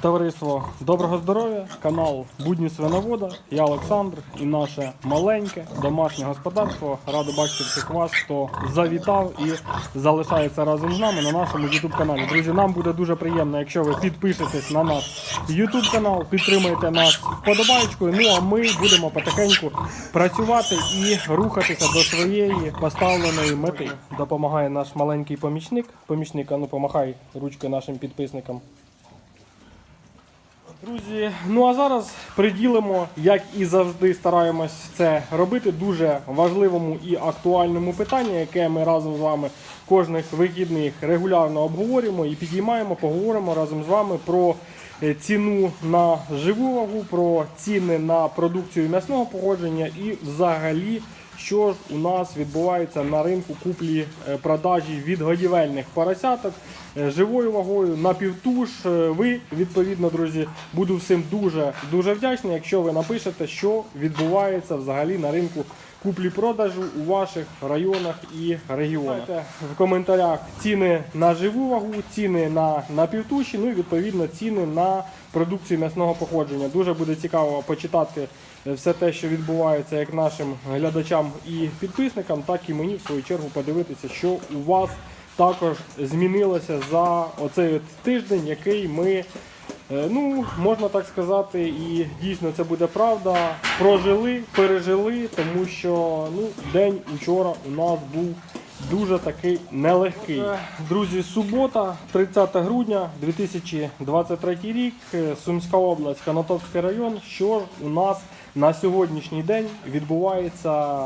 Товариство доброго здоров'я, канал Будні свиновода. Я Олександр і наше маленьке домашнє господарство. Радо бачити всіх вас, хто завітав і залишається разом з нами на нашому YouTube каналі. Друзі, нам буде дуже приємно, якщо ви підпишетесь на наш YouTube канал, підтримаєте нас вподобайкою. Ну а ми будемо потихеньку працювати і рухатися до своєї поставленої мети. Допомагає наш маленький помічник. Помічник, а ну помахай ручкою нашим підписникам. Друзі, ну а зараз приділимо, як і завжди стараємось це робити, дуже важливому і актуальному питанню, яке ми разом з вами кожних вихідних регулярно обговорюємо і підіймаємо, поговоримо разом з вами про е, ціну на живу вагу, про ціни на продукцію м'ясного походження і взагалі. Що ж у нас відбувається на ринку куплі е, відгодівельних поросяток е, живою вагою на півтуш. Е, Ви відповідно, друзі, буду всім дуже дуже вдячний, якщо ви напишете, що відбувається взагалі на ринку куплі-продажу у ваших районах і регіонах. В коментарях ціни на живу вагу, ціни на, на півтуші, ну і відповідно ціни на продукцію м'ясного походження. Дуже буде цікаво почитати е, все те, що відбувається як нашим глядачам і підписникам, так і мені в свою чергу подивитися, що у вас також змінилося за оцей от тиждень, який ми. Е, Ну, можна так сказати, і дійсно це буде правда. Прожили, пережили, тому що ну, день учора у нас був дуже такий нелегкий. Друзі, субота, 30 грудня 2023 рік, е, Сумська область, Канатопський район. Що ж у нас на сьогоднішній день відбувається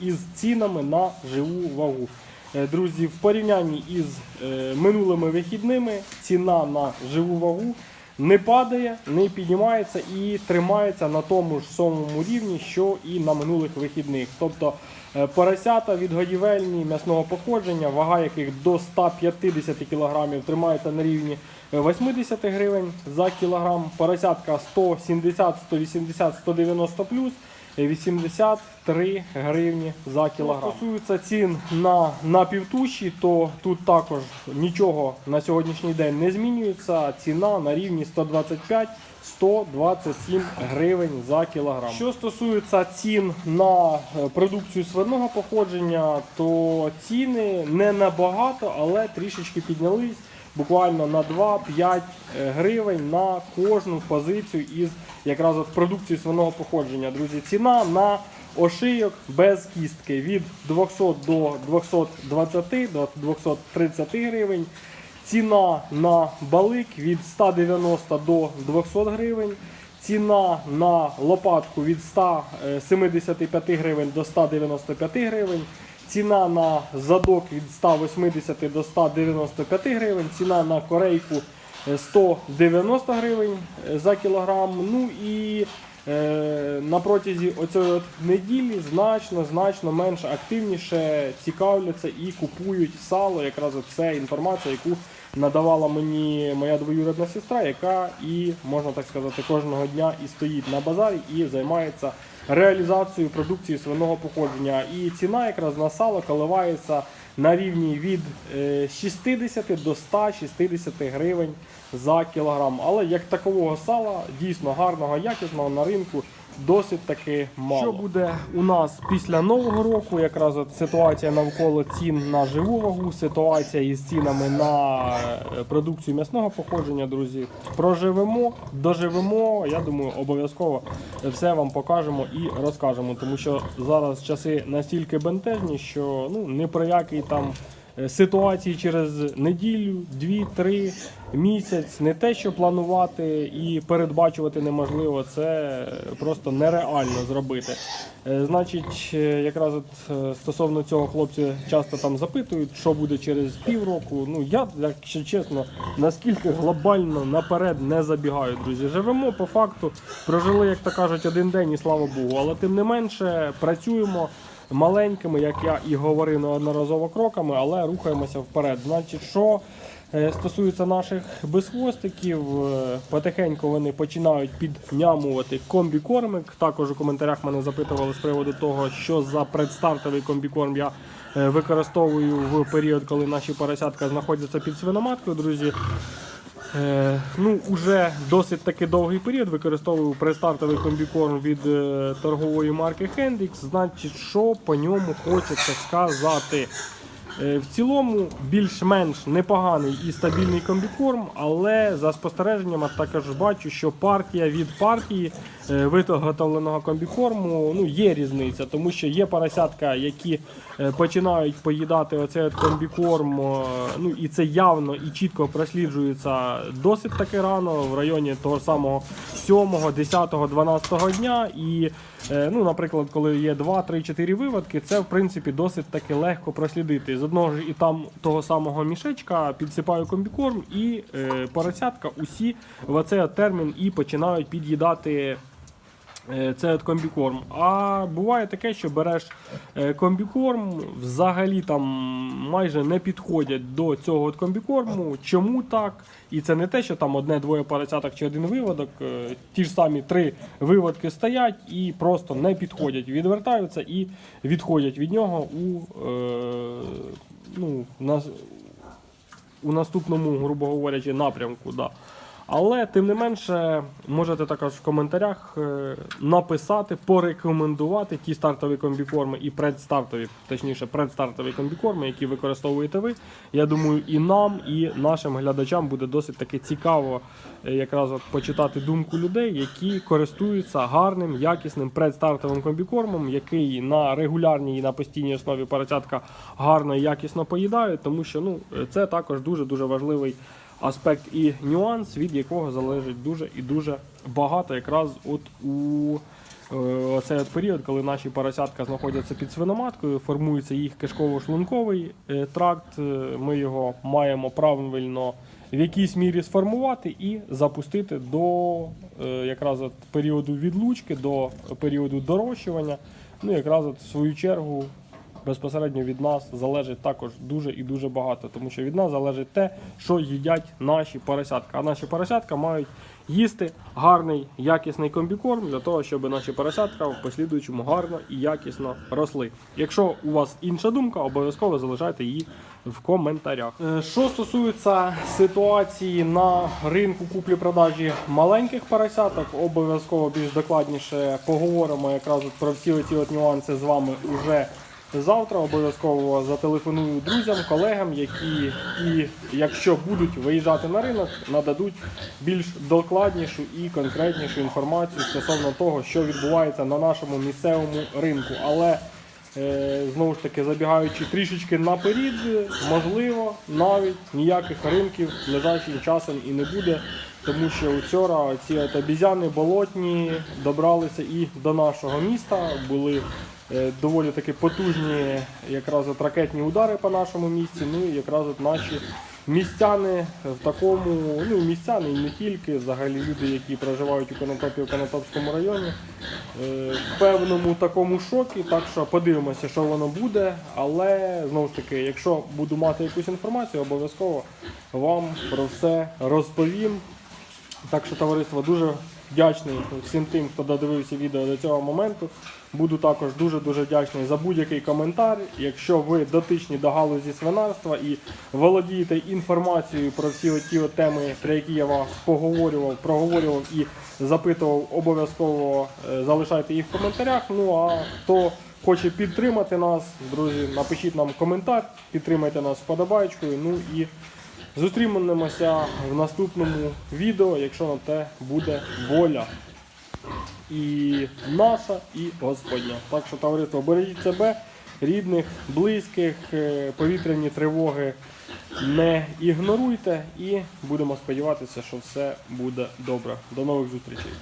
із цінами на живу вагу? Е, Друзі, в порівнянні із е, минулими вихідними ціна на живу вагу не падає, не піднімається і тримається на тому ж самому рівні, що і на минулих вихідних. Тобто е, поросята відгодівельні м'ясного походження, вага яких до 150 кг тримається на рівні е, 80 гривень за кілограм. Поросятка 170, 180, 190 плюс. 83 гривні за кілограм. Що стосується цін на, на півтуші, то тут також нічого на сьогоднішній день не змінюється. Ціна на рівні 125 127 гривень за кілограм. Що стосується цін на е, продукцію свиного походження, то ціни не набагато, але трішечки піднялись буквально на 2-5 гривень на кожну позицію із якраз от продукції свиного походження. Друзі, ціна на ошийок без кістки від 200 до 220 до 230 гривень. Ціна на балик від 190 до 200 гривень. Ціна на лопатку від 175 гривень до 195 гривень. Ціна на задок від 180 до 195 гривень. Ціна на корейку 190 гривень за кілограм. Ну і е, на протязі оцієї неділі значно значно менш активніше цікавляться і купують сало. Якраз це інформація, яку надавала мені моя двоюрідна сестра, яка і можна так сказати кожного дня і стоїть на базарі і займається реалізацією продукції свиного походження. І ціна якраз на сало коливається на рівні від е, 60 до 160 гривень за кілограм. Але як такового сала дійсно гарного, якісного на ринку досить таки мало. Що буде у нас після нового року? Якраз от ситуація навколо цін на живу вагу, ситуація із цінами на е, продукцію м'ясного походження, друзі. Проживемо, доживемо. Я думаю, обов'язково все вам покажемо і розкажемо, тому що зараз часи настільки бентежні, що ну не про який там. Е, Ситуації через неділю, дві-три місяць, не те, що планувати і передбачувати неможливо, це просто нереально зробити. Е, Значить, е, якраз от стосовно цього хлопці часто там запитують, що буде через півроку. Ну я, якщо чесно, наскільки глобально наперед не забігаю, друзі. Живемо по факту, прожили, як то кажуть, один день, і слава Богу. Але тим не менше працюємо маленькими, як я і говорив неодноразово кроками, але рухаємося вперед. Значить, що е, стосується наших безхвостиків, е, потихеньку вони починають піднямувати комбікормик. Також у коментарях мене запитували з приводу того, що за предстартовий комбікорм я е, використовую в період, коли наші поросятка знаходяться під свиноматкою, друзі. Е, ну, уже досить таки довгий період використовую предстартовий комбікорм від е, торгової марки Hendrix. Значить, що по ньому хочеться сказати. Е, В цілому більш-менш непоганий і стабільний комбікорм, але за спостереженнями також бачу, що партія від партії е, виготовленого комбікорму ну, є різниця, тому що є поросятка, які е, починають поїдати оцей от комбікорм, ну і це явно і чітко просліджується досить таки рано, в районі того самого 7, 10, 12 дня. І, ну, наприклад, коли є 2, 3, 4 виводки, це в принципі досить таки легко прослідити. Одного ж і там того самого мішечка підсипаю комбікорм, і е, поросятка усі в оцей термін і починають під'їдати. Е, Це от комбікорм. А буває таке, що береш е, комбікорм, взагалі там майже не підходять до цього от комбікорму. Чому так? І це не те, що там одне-двоє поросяток чи один виводок. е, Ті ж самі три виводки стоять і просто не підходять, відвертаються і відходять від нього у, е, ну, нас, у наступному, грубо говорячи, напрямку. Да. Але тим не менше, можете також в коментарях е, написати, порекомендувати ті стартові комбікорми і предстартові, точніше, предстартові комбікорми, які використовуєте ви. Я думаю, і нам, і нашим глядачам буде досить таки цікаво е, якраз от почитати думку людей, які користуються гарним, якісним предстартовим комбікормом, який на регулярній і на постійній основі поросятка гарно і якісно поїдають, тому що ну, це також дуже дуже важливий аспект і нюанс, від якого залежить дуже і дуже багато, якраз от у оцей от період, коли наші поросятка знаходяться під свиноматкою, формується їх кишково-шлунковий е, тракт. е, Ми його маємо правильно в якійсь мірі сформувати і запустити до е, якраз от періоду відлучки, до періоду дорощування. Ну, якраз от в свою чергу безпосередньо від нас залежить також дуже і дуже багато, тому що від нас залежить те, що їдять наші поросятка. А наші поросятка мають їсти гарний якісний комбікорм для того, щоб наші поросятка в послідуючому гарно і якісно росли. Якщо у вас інша думка, обов'язково залишайте її в коментарях. Е, Що стосується ситуації на ринку куплі-продажі маленьких поросяток, обов'язково більш докладніше поговоримо якраз про всі ці от нюанси з вами уже завтра. Обов'язково зателефоную друзям, колегам, які і якщо будуть виїжджати на ринок, нададуть більш докладнішу і конкретнішу інформацію стосовно того, що відбувається на нашому місцевому ринку. Але Е, Знову ж таки, забігаючи трішечки наперед, можливо, навіть ніяких ринків ближайшим часом і не буде, тому що вчора ці обізяни болотні добралися і до нашого міста. Були доволі таки потужні якраз от ракетні удари по нашому місті. Ну і якраз от наші містяни в такому, ну містяни і не тільки, взагалі люди, які проживають у Конотопі в Конотопському районі, е, в певному такому шокі. Так що подивимося, що воно буде. Але знову ж таки, якщо буду мати якусь інформацію, обов'язково вам про все розповім. Так що, товариство, дуже вдячний всім тим, хто додивився відео до цього моменту. Буду також дуже-дуже вдячний за будь-який коментар. Якщо ви дотичні до галузі свинарства і володієте інформацією про всі ті теми, про які я вас поговорював, проговорював і запитував, обов'язково е, залишайте їх в коментарях. Ну а хто хоче підтримати нас, друзі, напишіть нам коментар, підтримайте нас вподобайкою. Ну і Зустрінемося в наступному відео, якщо на те буде воля. І наша, і Господня. Так що, товариство, бережіть себе, рідних, близьких, е, повітряні тривоги не ігноруйте і будемо сподіватися, що все буде добре. До нових зустрічей.